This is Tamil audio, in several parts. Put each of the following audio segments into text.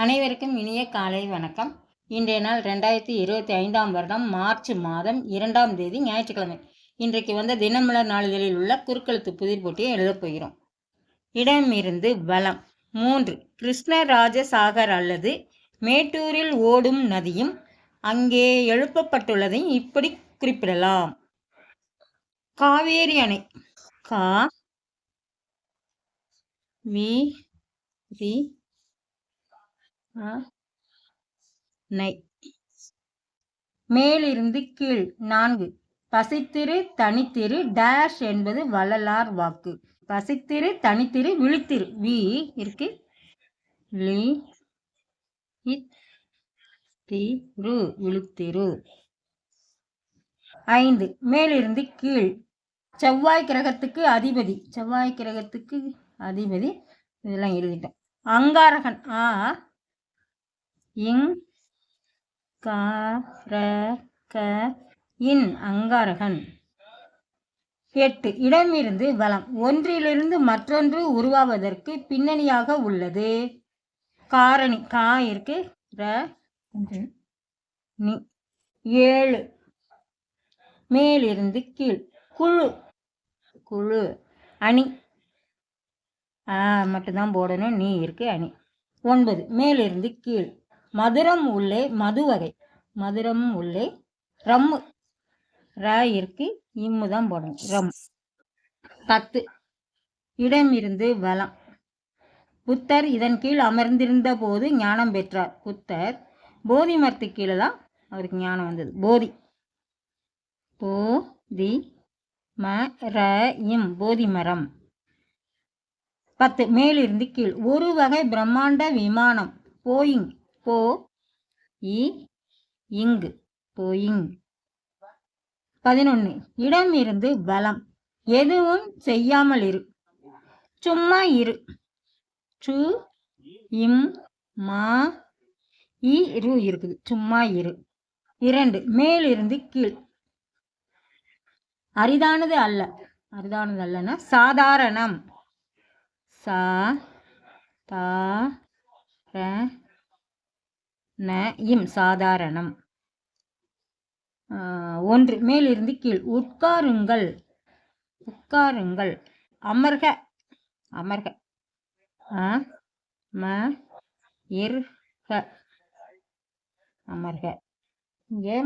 அனைவருக்கும் இனிய காலை வணக்கம். இன்றைய நாள் ரெண்டாயிரத்தி இருபத்தி ஐந்தாம் வருடம் மார்ச் மாதம் இரண்டாம் தேதி ஞாயிற்றுக்கிழமை. இன்றைக்கு வந்த தினமலர் நாளிதழில் உள்ள குறுக்கெழுத்து புதிர் போட்டியை எழுதப் போகிறோம். இடமிருந்து வளம் மூன்று கிருஷ்ணராஜ சாகர் அல்லது மேட்டூரில் ஓடும் நதியும் அங்கே எழுப்பப்பட்டுள்ளதையும் இப்படி குறிப்பிடலாம். காவேரி அணை. கா வி ரி நை. மேலிருந்து கீழ். நான்கு. பசித்திரு தனித்திரு. டேஷ் என்பது வள்ளலார் வாக்கு. பசித்திரு தனித்திரு விழித்திரு. வி இருக்கு. லி. திரு விழுத்திரு. ஐந்து. மேலிருந்து கீழ். செவ்வாய் கிரகத்துக்கு அதிபதி. செவ்வாய் கிரகத்துக்கு அதிபதி. இதெல்லாம் எழுதிட்டோம் அங்காரகன் ஆ இங் க இன் அங்காரகன். எட்டு. இடமிருந்து வளம் ஒன்றிலிருந்து மற்றொன்று உருவாவதற்கு பின்னணியாக உள்ளது. காரணி. கா இருக்கு. ர. நி ஏழு. மேலிருந்து கீழ். குழு. குழு. அணி. மட்டும்தான் போடணும். நீ இருக்கு. அணி. ஒன்பது. மேலிருந்து கீழ். மதுரம் உள்ளே மது வகை. மதுரம் உள்ளே ரம்மு ர இருக்கு. இம்மு தான் போடணும். ரம். பத்து. இடம் இருந்து வளம். புத்தர் இதன் கீழ் அமர்ந்திருந்த போது ஞானம் பெற்றார். புத்தர் போதி மரத்து கீழே தான் அவருக்கு ஞானம் வந்தது. போதி. போ தி ம ர இம் போதி மரம். பத்து. மேலிருந்து கீழ். ஒரு வகை பிரம்மாண்ட விமானம். போயிங். போ இ இங்கு போயிங். பதினொன்று இடம் இருந்து பலம் எதுவும் செய்யாமல் இரு. சும்மா இரு. சு இம் மா இ இரு இருக்குது. சும்மா இரு. இரண்டு மேலிருந்து கீழ். அரிதானது அல்ல. அரிதானது அல்லனா சாதாரணம். சா தா ர ந இம் சாதாரணம். ஒன்று மேலிருந்து கீழ் உட்காருங்கள். உட்காருங்கள். அமர்க. அமர்க. ம இர்க அமர்க. இங்கே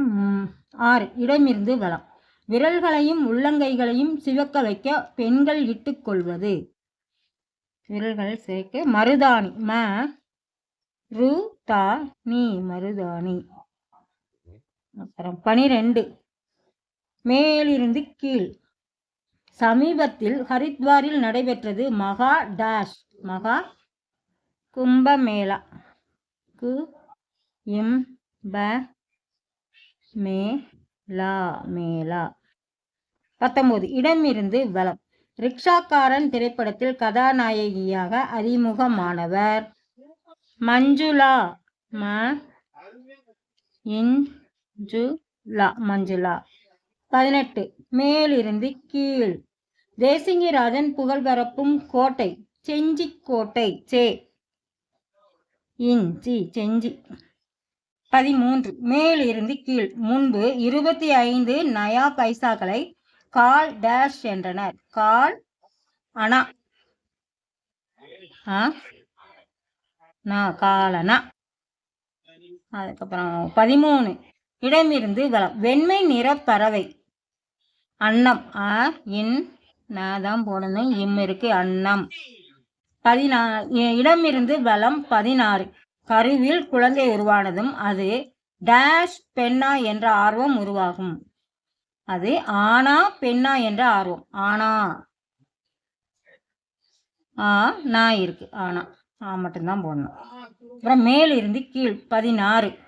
ஆறு இடமிருந்து வளம் விரல்களையும் உள்ளங்கைகளையும் சிவக்க வைக்க பெண்கள் இட்டுக்கொள்வது. விரல்கள் சேர்க்க மருதாணி ம ரு தா நீ மருதாணி. அப்புறம் பனிரெண்டு. மேலிருந்து கீழ். சமீபத்தில் ஹரித்வாரில் நடைபெற்றது மகா டேஷ் மகா கும்பமேளா. கு இம் ப மே லா மேலா பத்தொன்பது இடமிருந்து வளம் ரிக்ஷாக்காரன் திரைப்படத்தில் கதாநாயகியாக அறிமுகமானவர். மஞ்சுளா? ம இஞ்சுலா மஞ்சுளா. பதினெட்டு. மேலிருந்து கீழ். தேசிங்கிராஜன் புகழ் பரப்பும் கோட்டை. செஞ்சி கோட்டை சே. இஞ்சி செஞ்சி. பதிமூன்று. மேலிருந்து கீழ். முன்பு இருபத்தி ஐந்து நயா பைசாக்களை கால் டேஷ் என்றனர். கால் அணா காலனா? அதுக்கப்புறம் பதிமூணு. இடமிருந்து வளம். வெண்மை நிற பறவை. அன்னம். அ இன் நான் தான் போடணும். இம் இருக்கு அன்னம். பதினா இடமிருந்து வளம் பதினாறு. கருவில் குழந்தை உருவானதும் அது டேஷ் பெண்ணா என்ற ஆர்வம் உருவாகும். அது ஆனா பெண்ணா என்ற ஆர்வம். ஆனா. ஆ நான் இருக்கு. ஆனா. மட்டும்தான் போடணும். அப்புறம் மேலிருந்து கீழ் பதினாறு.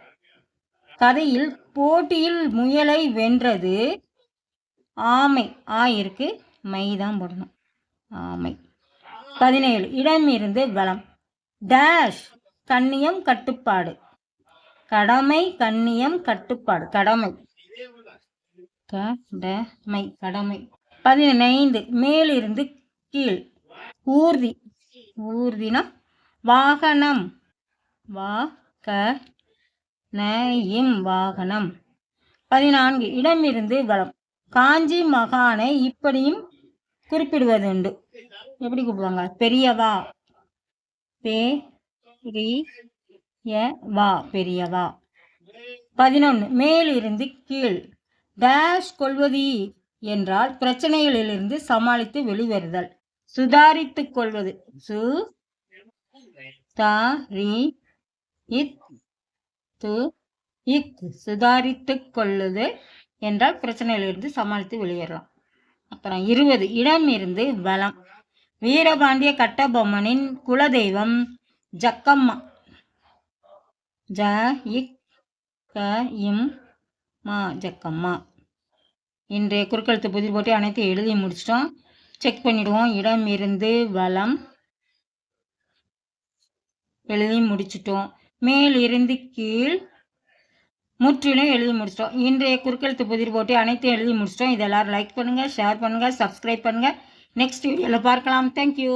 கதையில் போட்டியில் முயலை வென்றது ஆமை. ஆயிருக்கு மை தான் போடணும். ஆமை. பதினேழு. இடம் இருந்து பலம் டேஷ். கண்ணியம் கட்டுப்பாடு. கடமை கண்ணியம் கட்டுப்பாடு. கடமை. கடமை கடமை. பதினைந்து. மேலிருந்து கீழ். ஊர்தி. ஊர்தினா வாகனம். வா க ந வாகனம். பதினான்கு இடமிருந்து வளம் காஞ்சி மகானை இப்படியும் குறிப்பிடுவதுண்டு. எப்படி கூப்பிடுவாங்க? பெரியவா. பே ரி ய வா பெரியவா. பதினொன்று மேலிருந்து கீழ். டேஷ் கொள்வது என்றால் பிரச்சனைகளிலிருந்து சமாளித்து வெளிவருதல். சுதாரித்துக் கொள்வது. சு த ரி இத் து இக் சுதாரித்துக் கொள்ளுது என்றால் பிரச்சனையிலிருந்து சமாளித்து வெளியேறலாம். அப்புறம் இருபது இடம் இருந்து வளம் வீரபாண்டிய கட்டபொம்மனின் குலதெய்வம் ஜக்கம்மா. ஜ இக் க இம் மா ஜக்கம்மா. இன்றைய குறுக்கெழுத்து புதிர் போட்டு அனைத்தையும் எழுதி முடிச்சிட்டோம். செக் பண்ணிடுவோம். இடம் இருந்து வளம் எழுதி முடிச்சிட்டோம். மேல் இருந்து கீழ் முற்றிலும் எழுதி முடிச்சிட்டோம். இன்றைய குறுக்கெழுத்து புதிர் போட்டி அனைத்தையும் எழுதி முடிச்சிட்டோம். இதெல்லாம் லைக் பண்ணுங்கள் ஷேர் பண்ணுங்கள் சப்ஸ்கிரைப் பண்ணுங்கள் நெக்ஸ்ட் வீடியோவில் பார்க்கலாம். தேங்க்யூ